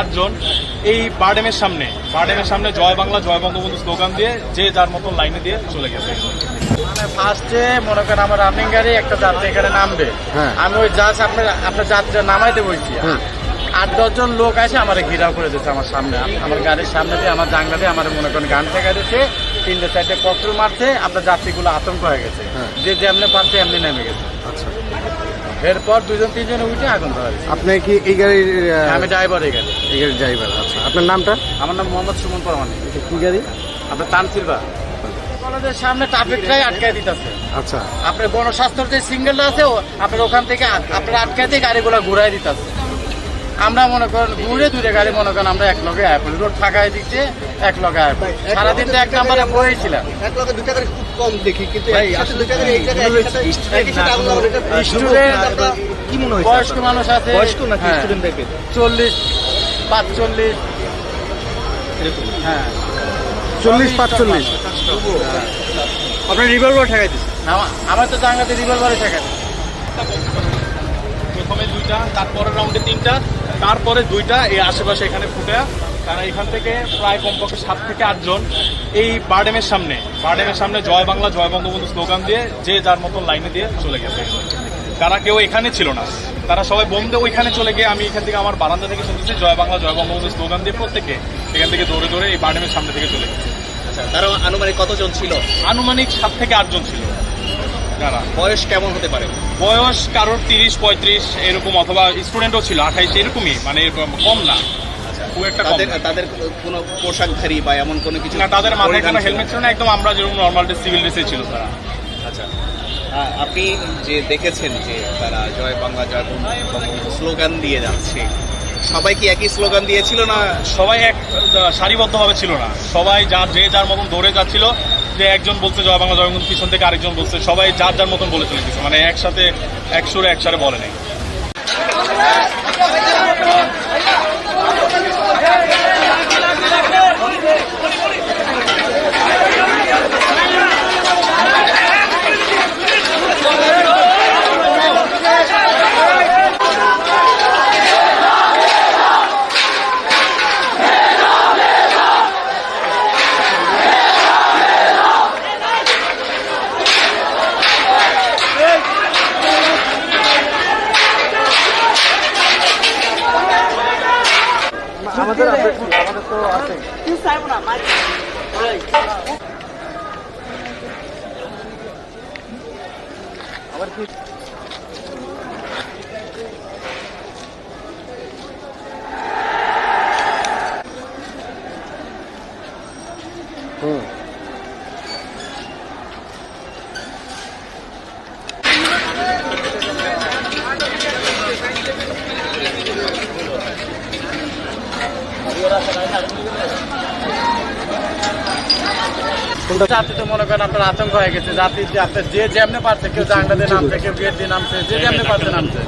আটজন এই বারডেমের সামনে বারডেমের সামনে জয় বাংলা জয় বঙ্গবন্ধু স্লোগান দিয়ে যে যার মতন লাইনে দিয়ে চলে গেছে। মানে ফার্স্টে মনে করেন আমার রানিং গাড়ি একটা যাত্রী এখানে নামবে। হ্যাঁ। আমি ওই জাস্ট আপনার আপনার যাত্রী নামাইতে বলছি আট দশজন লোক আছে আমার ঘিরাও করে দিচ্ছে আমার সামনে। আমার গাড়ির সামনে দিয়ে আমার জাংলা দিয়ে আমার মনে করেন গান থেকে দিচ্ছে তিনটে চারটে ককটেল মারছে আপনার যাত্রীগুলো আতঙ্ক হয়ে গেছে। হ্যাঁ। যে যেমনি পারছে এমনি নেমে গেছে। আচ্ছা। এরপর দুজন তিনজন উঠে আগুন ধরা আপনি কি এই গাড়ির আহ, আমি ড্রাইভার গাড়ি এই গাড়ির ড্রাইভার আচ্ছা। আপনার নামটা? আমার নাম মোহাম্মদ সুমন পরমানি এটা কি গাড়ি? আপনার তানসিলবা কলেজের সামনে ট্রাফিকটাই আটকায় দিতেছে। আচ্ছা। আপনার গণস্বাস্থ্যর যে সিঙ্গেলটা আছে ও আপনার ওখান থেকে আ- আপনার আটকাতে গাড়িগুলো ঘুরাই দিতেছে। আমরা মনে করেন ঘুরে দূরে গাড়ি মনে করেন আমরা এক লগে আয় পড়ি রোড ফাঁকায় দিচ্ছে এক লগে আয় পড়ি সারাদিন তো এক নাম্বারে বয়েছিলাম এক লগে দুটা গাড়ি খুব কম দেখি কিন্তু মনে বয়স্ক মানুষ আছে বয়স্ক নাকি হ্যাঁ, স্টুডেন্ট টাইপের চল্লিশ পাঁচচল্লিশ। হ্যাঁ। চল্লিশ পাঁচচল্লিশ। আপনার রিভলভার ঠেকাই দিচ্ছে আমা- আমার তো জানলাতে রিভলভারে থাকে প্রথমে দুইটা তারপরের রাউন্ডে তিনটা তারপরে দুইটা এই আশেপাশে এখানে ফুটে। তারা এখান থেকে প্রায় কমপক্ষে সাত থেকে আটজন এই বারডেমের সামনে বারডেমের সামনে জয় বাংলা জয় বঙ্গবন্ধু স্লোগান দিয়ে যে যার মতন লাইনে দিয়ে চলে গেছে। তারা কেউ এখানে ছিল না। তারা সবাই বন্ধে ওইখানে চলে গিয়ে আমি এখান থেকে আমার বারান্দা থেকে শুনতেছি জয় বাংলা জয় বঙ্গবন্ধু স্লোগান দিয়ে প্রত্যেকে এখান থেকে দৌড়ে দৌড়ে এই বারডেমের সামনে থেকে চলে গেছে। তারা আনুমানিক কতজন ছিল? আনুমানিক সাত থেকে আটজন ছিল। যারা বয়স কেমন হতে পারে? বয়স কারোর তিরিশ পঁয়ত্রিশ এরকম অথবা স্টুডেন্টও ছিল আঠাইশ এরকমই মানে এরকম কম না। খুব একটা তাদের তাদের কোনো পোশাকধারী বা এমন কোনো কিছু না তাদের মাথায় কোনো ছিল? হেলমেট ছিল না একদম আমরা যেরকম নর্মাল সিভিল ড্রেসে ছিল তারা। আচ্ছা। আপনি যে দেখেছেন যে তারা জয় বাংলা জয় স্লোগান দিয়ে যাচ্ছে সবাই কি একই স্লোগান দিয়েছিল না সবাই এক সারিবদ্ধভাবে ছিল না। সবাই যার যে যার মতন দৌড়ে যাচ্ছিল যে একজন বলছে জয় বাংলা জয়গুন পিছন থেকে আরেকজন বলছে, সবাই যার যার মতন বলে চলে গেছে মানে একসাথে একসুরে একসারে এক সারে বলে নাই। তো আছে। হুম যাত্রী তো মনে করেন আপনার আতঙ্ক হয়ে গেছে। যাত্রী আপনার যে যেমনি পারছে কেউ জাংলা দিয়ে নামছে কেউ গেট দিয়ে নামছে যে যেমনি পারছে নামছে।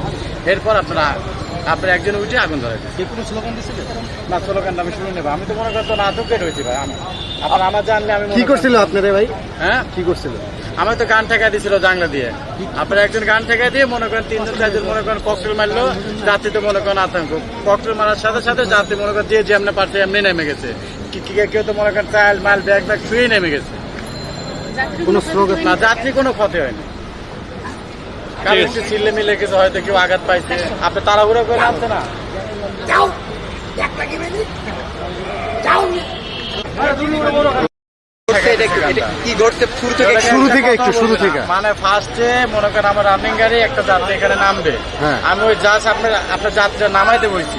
এরপর আপনারা আপনার একজন উঠে আগুন ধরে কে কোনো স্লোগান দিচ্ছিল না স্লোগানটা আমি শুনে নেব। আমি তো মনে করতো না আতঙ্কের হয়েছি ভাই আমি। আপনার আমার জানলে আমি কি করছিল আপনারে ভাই? হ্যাঁ? কি করছিল? আমার তো গান ঠেকা দিছিল জাংলা দিয়ে। আপনার একজন গান ঠেকা দিয়ে মনে করেন তিনজন চারজন মনে করেন ককটেল মারলো যাত্রী তো মনে করেন আতঙ্ক। ককটেল মারার সাথে সাথে যাত্রী মনে করেন যে যেমনি পারছে এমনি নেমে গেছে। কি- কি- কেউ তো মনে করেন চাল মাল ব্যাগ ব্যাগ ছুঁয়ে নেমে গেছে। কোনো স্লোগান না যাত্রী কোনো ক্ষতি হয়নি। কারণ একটু মিলে কিছু হয়তো কেউ আঘাত পাইছে। আপনি তাড়াহুড়ো করে না? এটা কি- এটা কি ঘটছে? শুরু থেকে শুরু থেকে একটু শুরু থেকে। মানে ফার্স্টে মনে করেন আমার রানিং গাড়ি একটা যাত্রী এখানে নামবে। হ্যাঁ। আমি ওই জাস্ট আপনার আপনার যাত্রী নামাইতে বলছি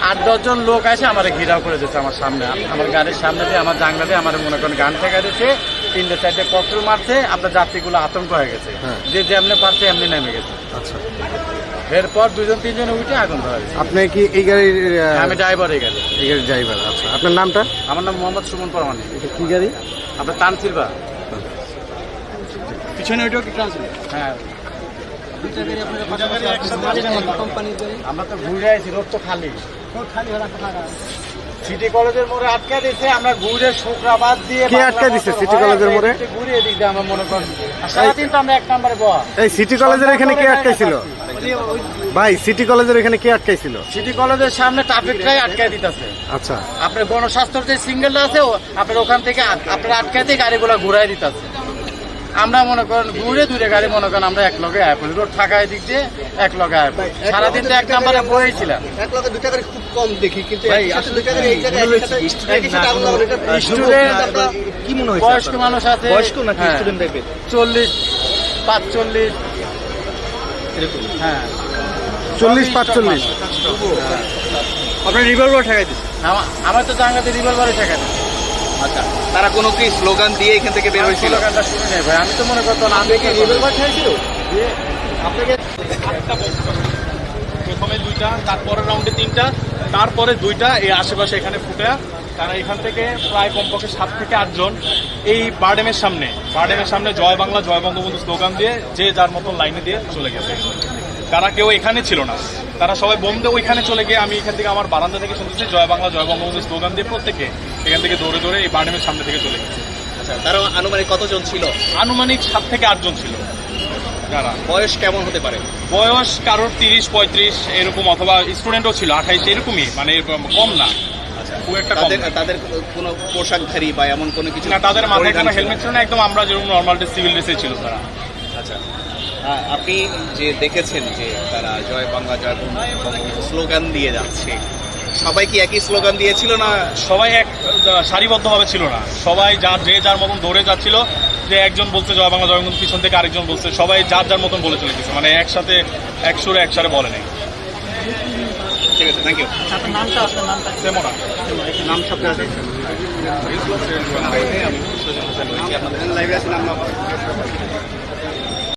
আট দশজন লোক আছে আমার ঘিরাও করে দিচ্ছে আমার সামনে। আমার গাড়ির সামনে দিয়ে আমার জাংলা দিয়ে আমার মনে করেন গান থেকে দিচ্ছে তিনটে চারটে ককটেল মারছে আপনার যাত্রীগুলো আতঙ্ক হয়ে গেছে। হ্যাঁ। যে যেমনি পারছে এমনি নেমে গেছে। আচ্ছা। এরপর দুজন তিনজন উঠে আগুন ধরা গেছে আপনি কি এই গাড়ির আমি ড্রাইভার এই গাড়ি এই গাড়ির ড্রাইভার আচ্ছা। আপনার নামটা? আমার নাম মোহাম্মদ সুমন পরমানি এটা কি গাড়ি? আপনার তানসিলবা পিছনে ওইটাও কি ট্রান্সফার হ্যাঁ। আমরা তো ঘুরে আছি রোড তো খালি। সিটি কলেজের মোড়ে আটকে আমরা ঘুরে শুক্রাবাদ দিয়ে কে আটকে সিটি কলেজের মোড়ে? দিয়ে আমরা মনে করেন। আর সারাদিন তো আমরা এক নম্বরে বয়া এই সিটি কলেজের এখানে কে আটকাইছিল? ভাই সিটি কলেজের এখানে কে আটকাইছিল? সিটি কলেজের সামনে ট্রাফিকটাই আটকায় দিতেছে। আচ্ছা। আপনার গণস্বাস্থ্যের যে সিঙ্গেলটা আছে আপনার ওখান থেকে আপনার আটকাতে গাড়িগুলো ঘুরাই দিতেছে। আমরা মনে করেন ঘুরে দূরে গাড়ি মনে করেন আমরা এক লগে আয় পড়ি রোড ফাঁকা দিক দিয়ে এক লগে আয় পড়ি সারাদিন তো এক নাম্বারে বইছিলাম। এক লগে দুই টাকার খুব কম দেখি কিন্তু কি? মনে বয়স্ক মানুষ আছে। বয়স্ক নাকি হ্যাঁ, স্টুডেন্ট টাইপের চল্লিশ পাঁচচল্লিশ। এরকম। হ্যাঁ। চল্লিশ পাঁচচল্লিশ। আপনার রিভলভার ঠেকাই দিচ্ছে আমার তো জাঙ্গাতে রিভলভারে ঠেকাতে আচ্ছা তারা কোনো কি স্লোগান দিয়ে এখান থেকে বের হয়েছিল? স্লোগানটা শুনে নেই ভাই। আমি তো মনে করতাম আমি কি আপনাকে আটটা বক্স প্রথমে দুইটা তারপরের রাউন্ডে তিনটা তারপরে দুইটা এই আশেপাশে এখানে ফুটে। তারা এখান থেকে প্রায় কমপক্ষে সাত থেকে আটজন এই বারডেমের সামনে বারডেমের সামনে জয় বাংলা জয় বঙ্গবন্ধু স্লোগান দিয়ে যে যার মতন লাইনে দিয়ে চলে গেছে। তারা কেউ এখানে ছিল না। তারা সবাই বোমদে ওইখানে চলে গিয়ে আমি এখান থেকে আমার বারান্দা থেকে শুনতেছি জয় বাংলা জয় বঙ্গবন্ধু স্লোগান দিয়ে প্রত্যেকে এখান থেকে দৌড়ে দৌড়ে এই বারডেমের সামনে থেকে চলে গেছে। আচ্ছা তারা আনুমানিক কতজন ছিল? আনুমানিক সাত থেকে আটজন ছিল। যারা বয়স কেমন হতে পারে? বয়স কারোর তিরিশ পঁয়ত্রিশ এরকম অথবা স্টুডেন্টও ছিল আঠাইশ এরকমই মানে কম না। খুব একটা তাদের তাদের কোনো পোশাকধারী বা এমন কোনো কিছু না তাদের মাথায় কোনো হেলমেট ছিল না একদম আমরা যেরকম নর্মাল সিভিল ড্রেসে ছিল তারা। আচ্ছা আপনি যে দেখেছেন যে তারা জয় বাংলা জয় স্লোগান দিয়ে যাচ্ছে সবাই কি একই স্লোগান দিয়েছিল না সবাই এক সারিবদ্ধভাবে ছিল না। সবাই যার যে যার মতন দৌড়ে যাচ্ছিল যে একজন বলছে জয় বাংলা জয় বঙ্গবন্ধু পিছন থেকে আরেকজন বলছে সবাই যার যার মতন বলে চলে গেছে। মানে একসাথে এক সুরে একসাথে বলে নেই। ঠিক আছে থ্যাংক ইউ। নাম সব লাইভে